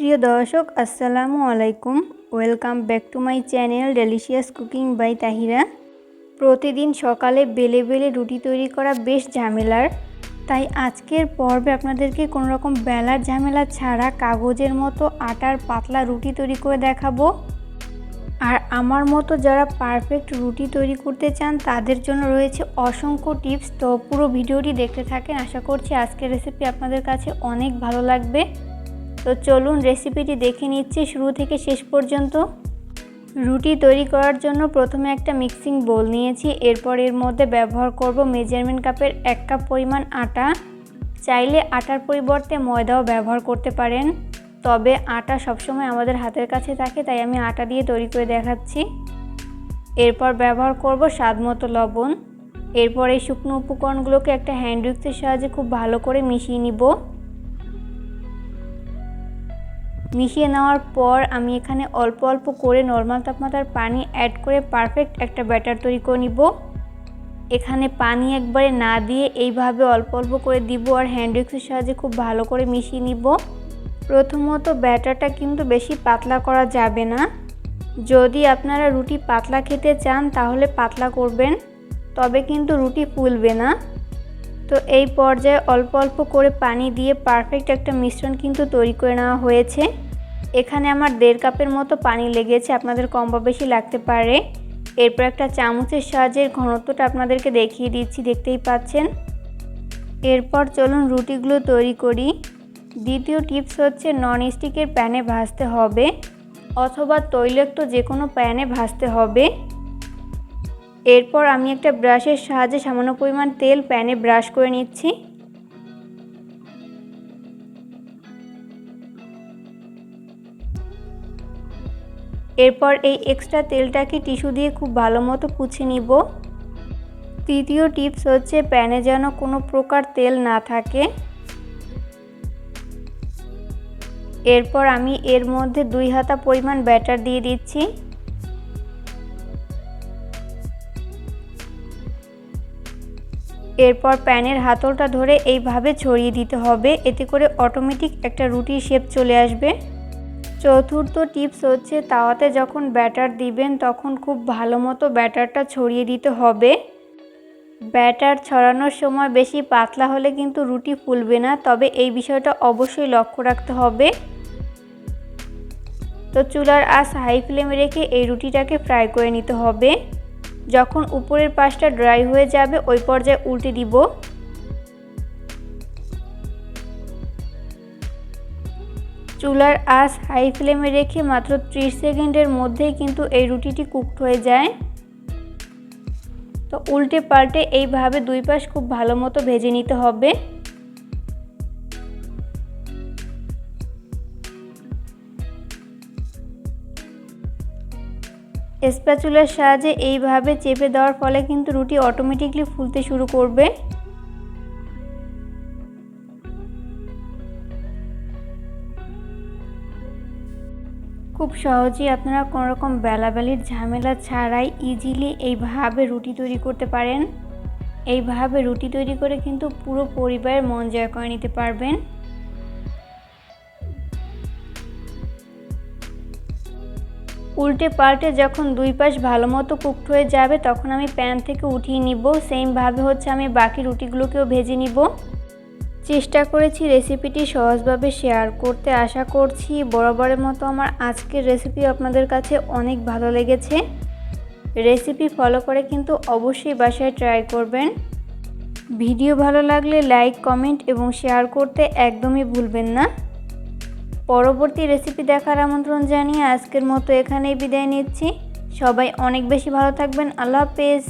প্রিয় দর্শক, আসসালামু আলাইকুম। Welcome back to my channel delicious cooking by Tahira প্রতিদিন সকালে বেলে বেলে রুটি তৈরি করা বেশ ঝামেলার। তাই আজকের পর্বে আপনাদেরকে কোনো রকম বেলার ঝামেলা ছাড়া কাগজের মতো আটার পাতলা রুটি তৈরি করে দেখাবো। আর আমার মতো যারা পারফেক্ট রুটি তৈরি করতে চান, তাদের জন্য রয়েছে অসংখ্য টিপস তো পুরো ভিডিওটি দেখতে থাকেন। আশা করছি আজকের রেসিপি আপনাদের কাছে অনেক ভালো লাগবে। তো চলুন রেসিপিটি দেখে নিচ্ছি শুরু থেকে শেষ পর্যন্ত। রুটি তৈরি করার জন্য প্রথমে একটা মিক্সিং বোল নিয়েছি, এরপর এর মধ্যে ব্যবহার করব মেজারমেন্ট কাপের এক কাপ পরিমাণ আটা। চাইলে আটার পরিবর্তে ময়দাও ব্যবহার করতে পারেন, তবে আটা সবসময় আমাদের হাতের কাছে থাকে, তাই আমি আটা দিয়ে তৈরি করে দেখাচ্ছি। এরপর ব্যবহার করব স্বাদ মতো লবণ। এরপর এই শুকনো উপকরণগুলোকে একটা হ্যান্ড উইক্সের সাহায্যে খুব ভালো করে মিশিয়ে নিব। মিশিয়ে নেওয়ার পর আমি এখানে অল্প অল্প করে নর্মাল তাপমাত্রার পানি অ্যাড করে পারফেক্ট একটা ব্যাটার তৈরি করে নিব। এখানে পানি একবারে না দিয়ে এইভাবে অল্প অল্প করে দিব আর হ্যান্ড উইক্সের সাহায্যে খুব ভালো করে মিশিয়ে নিব। প্রথমত ব্যাটারটা কিন্তু বেশি পাতলা করা যাবে না। যদি আপনারা রুটি পাতলা খেতে চান তাহলে পাতলা করবেন, তবে কিন্তু রুটি ফুলবে না। তো এই পর্যায়ে অল্প অল্প করে পানি দিয়ে পারফেক্ট একটা মিশ্রণ কিন্তু তৈরি করে নেওয়া হয়েছে। এখানে আমার দেড় কাপের মতো পানি লেগেছে, আপনাদের কম বা বেশি লাগতে পারে। এরপর একটা চামচের সাহায্যে ঘনত্বটা আপনাদেরকে দেখিয়ে দিচ্ছি, দেখতেই পাচ্ছেন। এরপর চলুন রুটিগুলো তৈরি করি। দ্বিতীয় টিপস হচ্ছে নন স্টিকের প্যানে ভাজতে হবে অথবা তৈলাক্ত যে কোনো প্যানে ভাজতে হবে। এরপর আমি একটা ব্রাশের সাহায্যে সামান্য পরিমাণ তেল প্যানে ব্রাশ করে নিচ্ছি। এরপর এই এক্সট্রা তেলটাকে টিস্যু দিয়ে খুব ভালো মতো পুছে নিব। তৃতীয় টিপস হচ্ছে প্যানে যেন কোনো প্রকার তেল না থাকে। এরপর আমি এর মধ্যে দুই হাতা পরিমাণ ব্যাটার দিয়ে দিচ্ছি। এরপর প্যানের হাতলটা ধরে এইভাবে ছড়িয়ে দিতে হবে, এতে করে অটোমেটিক একটা রুটির শেপ চলে আসবে। চতুর্থ টিপস হচ্ছে তাওয়াতে যখন ব্যাটার দিবেন, তখন খুব ভালো মতো ব্যাটারটা ছড়িয়ে দিতে হবে। ব্যাটার ছড়ানোর সময় বেশি পাতলা হলে কিন্তু রুটি ফুলবে না, তবে এই বিষয়টা অবশ্যই লক্ষ্য রাখতে হবে। তো চুলার আস হাই ফ্লেমে রেখে এই রুটিটাকে ফ্রাই করে নিতে হবে। যখন উপরের পাশটা ড্রাই হয়ে যাবে, ওই পর্যায়ে উল্টে দিব। চুলার আস হাই ফ্লেমে রেখে মাত্র 30 সেকেন্ডের মধ্যেই কিন্তু এই রুটিটি কুকড হয়ে যায়। তো উল্টে পাল্টে এইভাবে দুই পাশ খুব ভালো মতো ভেজে নিতে হবে। স্প্যাচুলার সাহায্যে এইভাবে চেপে দেওয়ার ফলে কিন্তু রুটি অটোমেটিকলি ফুলতে শুরু করবে। খুব সহজেই আপনারা কোনোরকম বেলাবেলির ঝামেলা ছাড়াই ইজিলি এইভাবে রুটি তৈরি করতে পারেন। এইভাবে রুটি তৈরি করে কিন্তু পুরো পরিবারের মন জয় করে নিতে পারবেন। উল্টে পাল্টে যখন দুই পাশ ভালো মতো কুকড হয়ে যাবে, তখন আমি প্যান থেকে উঠিয়ে নিব। সেমভাবে হচ্ছে আমি বাকি রুটিগুলোকেও ভেজে নিব। চেষ্টা করেছি রেসিপিটি সহজভাবে শেয়ার করতে। আশা করছি বরাবরের মতো আমার আজকের রেসিপি আপনাদের কাছে অনেক ভালো লেগেছে। রেসিপি ফলো করে কিন্তু অবশ্যই বাসায় ট্রাই করবেন। ভিডিও ভালো লাগলে লাইক কমেন্ট এবং শেয়ার করতে একদমই ভুলবেন না। পরবর্তী রেসিপি দেখার আমন্ত্রণ জানিয়ে আজকের মতো এখানেই বিদায় নিচ্ছি। সবাই অনেক বেশি ভালো থাকবেন। আল্লাহ হাফেজ।